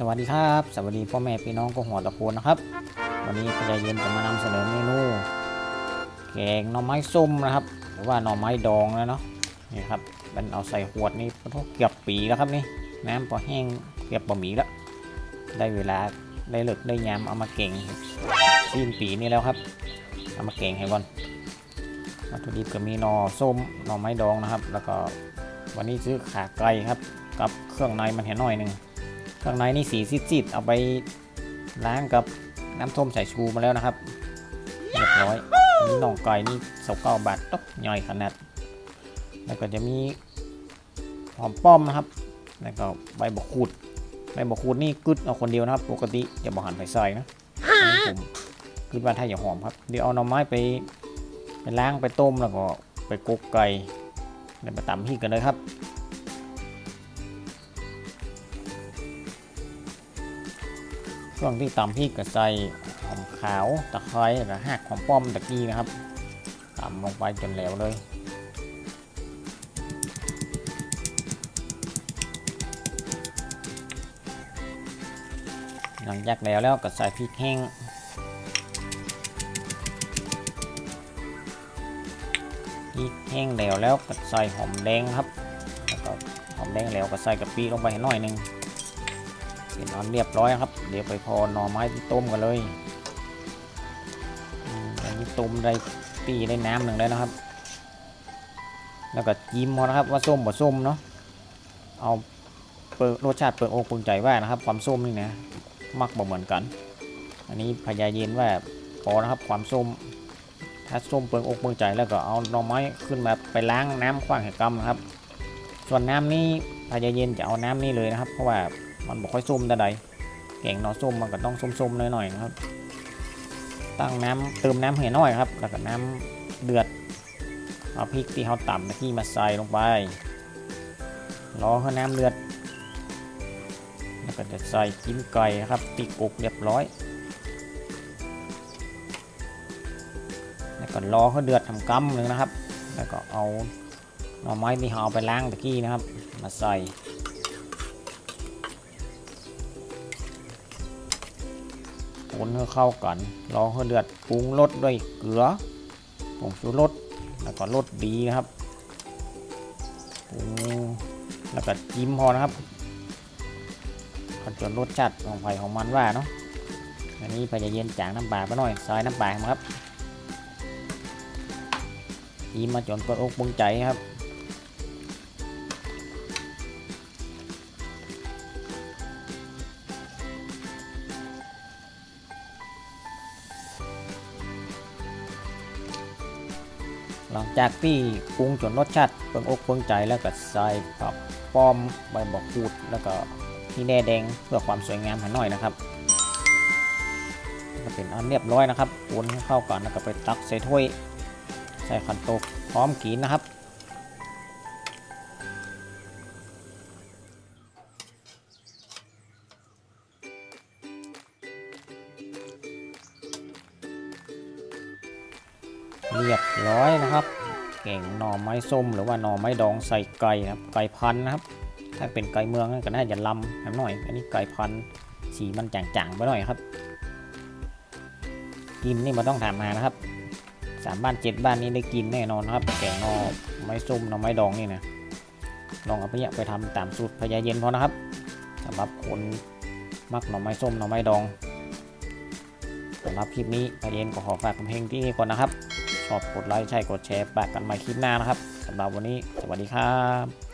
สวัสดีครับ สวัสดีพ่อแม่พี่น้องก็หัวตะโคนนะครับ วันนี้พยาเย็นจะมานำเสนอเมนู แกงหน่อไม้ส้มนะครับ หรือว่าหน่อไม้ดองแล้วเนาะนี่ครับเป็นเอาใส่ขวดนี่ก็เกือบปีแล้วครับนี่น้ำพอแห้งเกือบบะหมี่แล้ว ได้เวลาได้เลิกได้ยามเอามาเก่งสิ้นปีนี้แล้วครับ เอามาเก่งให้ก่อนวัตถุดิบก็มีหน่อส้มหน่อไม้ดองนะครับ แล้วก็วันนี้ซื้อขาไก่ครับ กับเครื่องในมันเห็นหน่อยหนึ่ง ข้างในนี่สีซีดๆเอาไปล้างกับน้ำส้มสายชูมาแล้วนะครับเรียบร้อยนี่น่องไก่นี่สเก้าบาทตกย่อยขนาด แล้วก็จะมีหอมป้อมนะครับ แล้วก็ใบบกขูดใบบกขูดนี่กึดเอาคนเดียวนะครับ ปกติจะบอกหันไปใส่นะนนี้ผมกึดว่าถ้าอย่าหอมครับ เดี๋ยวเอาหน่อไม้ไปไปล้างไปต้มแล้วก็ไปกุกไก่เดี๋ยวมาตำพริกกันเลยครับ ช่วงที่ตำพริกก็ใส่หอมขาวตะไคร้แล้วก็หักหอมป้อมตะกี้นะครับตำลงไปจนแล้วเลยหลังจากแล้วแล้วก็ใส่พริกแห้งพริกแห้งแล้วแล้วก็ใส่หอมแดงครับแล้วก็หอมแดงแล้วก็ใส่กะปิลงไปให้หน่อยหนึง สร็จนอนเรียบร้อยครับ เดี๋ยวไปพอหน่อไม้ที่ต้มกันเลยอันนี้ต้มได้ตีได้น้ำหนึ่งแล้วนะครับ แล้วก็จิ้มนะครับว่าส้มบ่ส้มเนาะเอาเปิดรสชาติเปิดอกเปิดใจว่านะครับ ความส้มนี่นะมักบ่เหมือนกัน อันนี้พยายเย็นว่าพอนะครับความส้ม ถ้าส้มเปิงอกเปิงใจแล้วก็เอาหน่อไม้ขึ้นมาไปล้างน้ำขว้างแห่กำนะครับ ส่วนน้ำนี่พยายเย็นจะเอาน้ำนี่เลยนะครับ เพราะว่า มันบอกค่อยส้มแต่ใดแกงหน่อส้มมันก็ต้องส้มๆหน่อยๆนะครับ ตั้งน้ำเติมน้ำให้น้อยครับ แล้วก็น้ำเดือด เอาพริกที่เขาต่ำที่มาใส่ลงไป รอให้น้ำเดือด แล้วก็จะใส่จิ้มไก่ครับตีกุกเรียบร้อย แล้วก็รอเขาเดือดทำกำหนึ่งนะครับ แล้วก็เอาหน่อไม้ที่เราเอาไปล้างตะกี้นะครับ มาใส่ คนให้เข้ากันรอให้เดือดปรุงรสด้วยเกลือผงชูรสแล้วก็รสดีนะครับปรุงแล้วก็จิ้มพอนะครับก็จนรสชาติของไผ่ของมันว่าเนาะ อันนี้พยายเย็นจางน้ำปลาไปหน่อย ซอยน้ำปลาครับจิ้มมาจนเปิดอกปรุงใจครับ ลังจากที่ปรุงจนรสชาติเปิงอกเปิงใจแล้วก็ใส่ผักป้อมใบบอกพูดแล้วก็ที่แน่แดงเพื่อความสวยงามให้น่อยนะครับก็เป็นอันเรียบร้อยนะครับคนให้เข้ากันแล้วก็ไปตักใส่ถ้วย ใส่ขันโตกพร้อมกินนะครับ เรียบร้อยนะครับ เก่งหน่อไม้ส้มหรือว่าหน่อไม้ดองใส่ไก่นะครับ ไก่พันนะครับ ถ้าเป็นไก่เมืองก็น่าจะลำแหมหน่อย อันนี้ไก่พันสีมันจางๆไปหน่อยครับกินนี่มันต้องถามมานะครับสามบ้านเจ็ดบ้านนี้ได้กินแน่นอนครับ แกงนอไม้ส้มหน่อไม้ดองนี่นะลองเอาไปเนี่ยไปทำตามสูตรพญาเย็นพอนะครับสำหรับคนมักหน่อไม้ส้มหน่อไม้ดองสำหรับคลิปนี้พญาเย็นก็ขอฝากคุณเพลงที่นี่ก่อนนะครับ ชอบกดไลค์ใช่กดแชร์แปะกันใหม่คลิปหน้านะครับสำหรับวันนี้สวัสดีครับ